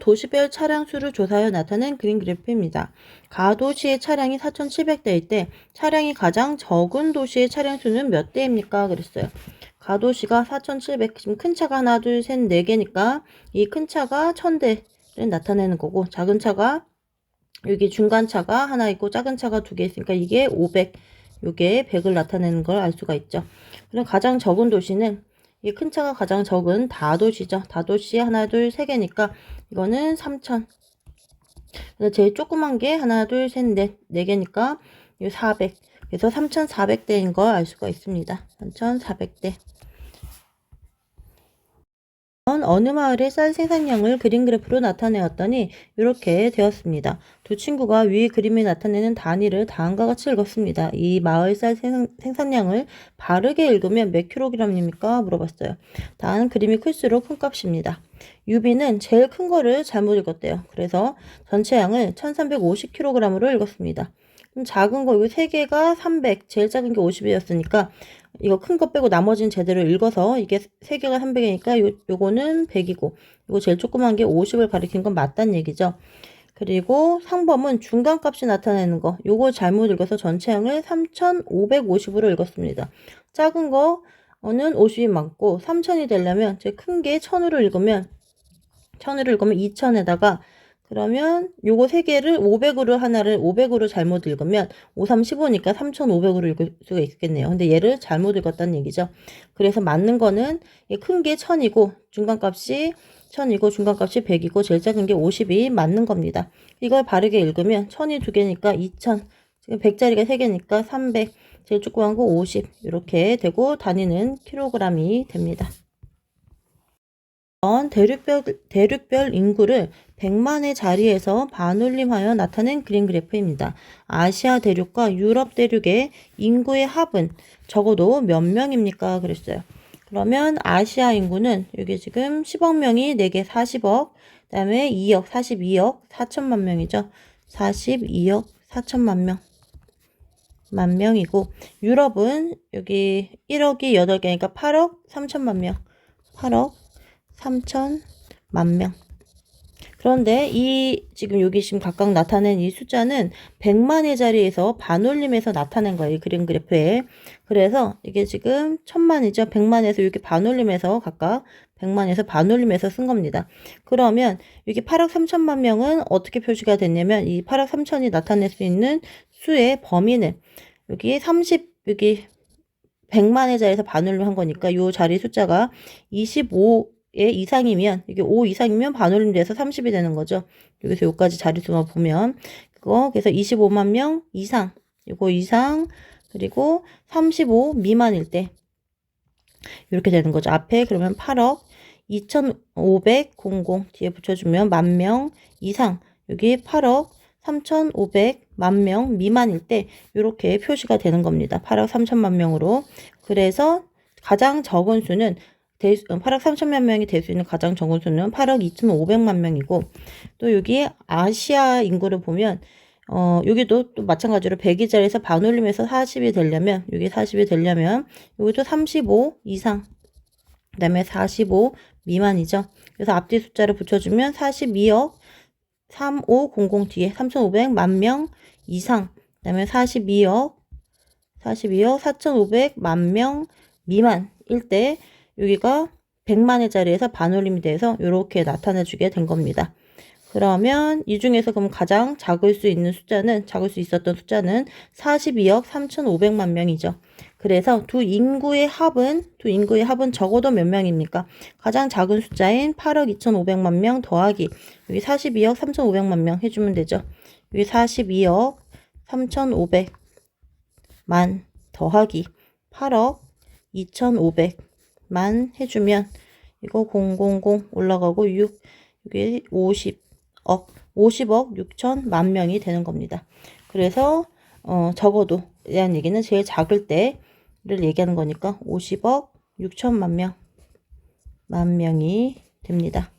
도시별 차량 수를 조사하여 나타낸 그림 그래프입니다. 가도시의 차량이 4,700대일 때 차량이 가장 적은 도시의 차량 수는 몇 대입니까? 그랬어요. 가도시가 4,700, 지금 큰 차가 하나, 둘, 셋, 네 개니까 이 큰 차가 1,000대를 나타내는 거고 작은 차가 여기 중간 차가 하나 있고 작은 차가 두 개 있으니까 이게 500, 요게 100을 나타내는 걸 알 수가 있죠. 그럼 가장 적은 도시는 이 큰 차가 가장 적은 다도시죠. 다도시 하나, 둘, 세 개니까 이거는 3,000. 그래서 제일 조그만 게 하나, 둘, 셋, 넷, 네 개니까 이 400. 그래서 3,400대인 걸 알 수가 있습니다. 3,400대. 어느 마을의 쌀 생산량을 그림 그래프로 나타내었더니 이렇게 되었습니다. 두 친구가 위의 그림에 나타내는 단위를 다음과 같이 읽었습니다. 이 마을 쌀 생산, 생산량을 바르게 읽으면 몇 킬로그램입니까? 물어봤어요. 단 그림이 클수록 큰 값입니다. 유비는 제일 큰 거를 잘못 읽었대요. 그래서 전체 양을 1350kg으로 읽었습니다. 그럼 작은 거 이거 세 개가 300, 제일 작은 게 50이었으니까 이거 큰 거 빼고 나머지는 제대로 읽어서 이게 세 개가 300이니까 요, 요거는 100이고 이거 제일 조그만 게 50을 가리킨 건 맞단 얘기죠. 그리고 상범은 중간값이 나타내는 거 요거 잘못 읽어서 전체량을 3550으로 읽었습니다. 작은 거는 50이 맞고 3000이 되려면 제일 큰게 1000으로 읽으면 1000으로 읽으면 2000에다가 그러면 요거 세 개를 500으로 하나를 500으로 잘못 읽으면 5, 3, 15니까 3,500으로 읽을 수가 있겠네요. 근데 얘를 잘못 읽었다는 얘기죠. 그래서 맞는 거는 큰 게 1000이고 중간값이 1000이고 중간값이 100이고 제일 작은 게 50이 맞는 겁니다. 이걸 바르게 읽으면 1000이 두 개니까 2000, 지금 100짜리가 세 개니까 300, 제일 조그만 거 50 이렇게 되고 단위는 킬로그램이 됩니다. 대륙별, 대륙별 인구를 100만의 자리에서 반올림하여 나타낸 그림 그래프입니다. 아시아 대륙과 유럽 대륙의 인구의 합은 적어도 몇 명입니까? 그랬어요. 그러면 아시아 인구는 여기 지금 10억 명이 4개 40억, 그 다음에 2억, 42억, 4천만 명이죠. 42억, 4천만 명. 만 명이고 유럽은 여기 1억이 8개니까 8억 3천만 명. 8억 3천만 명. 그런데 이 지금 여기 지금 각각 나타낸 이 숫자는 100만의 자리에서 반올림해서 나타낸 거예요. 이 그림 그래프에. 그래서 이게 지금 1000만이죠. 100만에서 이렇게 반올림해서 각각 100만에서 반올림해서 쓴 겁니다. 그러면 여기 8억 3천만 명은 어떻게 표시가 됐냐면 이 8억 3천이 나타낼 수 있는 수의 범위는 여기 30 여기 100만의 자리에서 반올림 한 거니까 이 자리 숫자가 25 의 이상이면 이게 5 이상이면 반올림 돼서 30이 되는 거죠. 여기서 여기까지 자릿수만 보면 그거 그래서 25만 명 이상 이거 이상 그리고 35 미만일 때 이렇게 되는 거죠. 앞에 그러면 8억 2,500 00 뒤에 붙여주면 만 명 이상 여기 8억 3,500만 명 미만일 때 이렇게 표시가 되는 겁니다. 8억 3천만 명으로 그래서 가장 적은 수는 대수, 8억 3천만 명이 될 수 있는 가장 적은 수는 8억 2,500만 명이고 또 여기 아시아 인구를 보면 어, 여기도 또 마찬가지로 100이자리에서 반올림해서 40이 되려면 여기 40이 되려면 여기도 35 이상 그 다음에 45 미만이죠. 그래서 앞뒤 숫자를 붙여주면 42억 3500 뒤에 3,500만 명 이상 그 다음에 42억 42억 4,500만 명 미만일 때 여기가 100만의 자리에서 반올림이 돼서 이렇게 나타내 주게 된 겁니다. 그러면 이 중에서 그럼 가장 작을 수 있는 숫자는 작을 수 있었던 숫자는 42억 3,500만 명이죠. 그래서 두 인구의 합은 두 인구의 합은 적어도 몇 명입니까? 가장 작은 숫자인 8억 2,500만 명 더하기 여기 42억 3,500만 명 해주면 되죠. 여기 42억 3,500만 더하기 8억 2,500 만 해주면 이거 000 올라가고 6 이게 50억 50억 6천만 명이 되는 겁니다. 그래서 어, 적어도 대한 얘기는 제일 작을 때를 얘기하는 거니까 50억 6천만 명 만 명이 됩니다.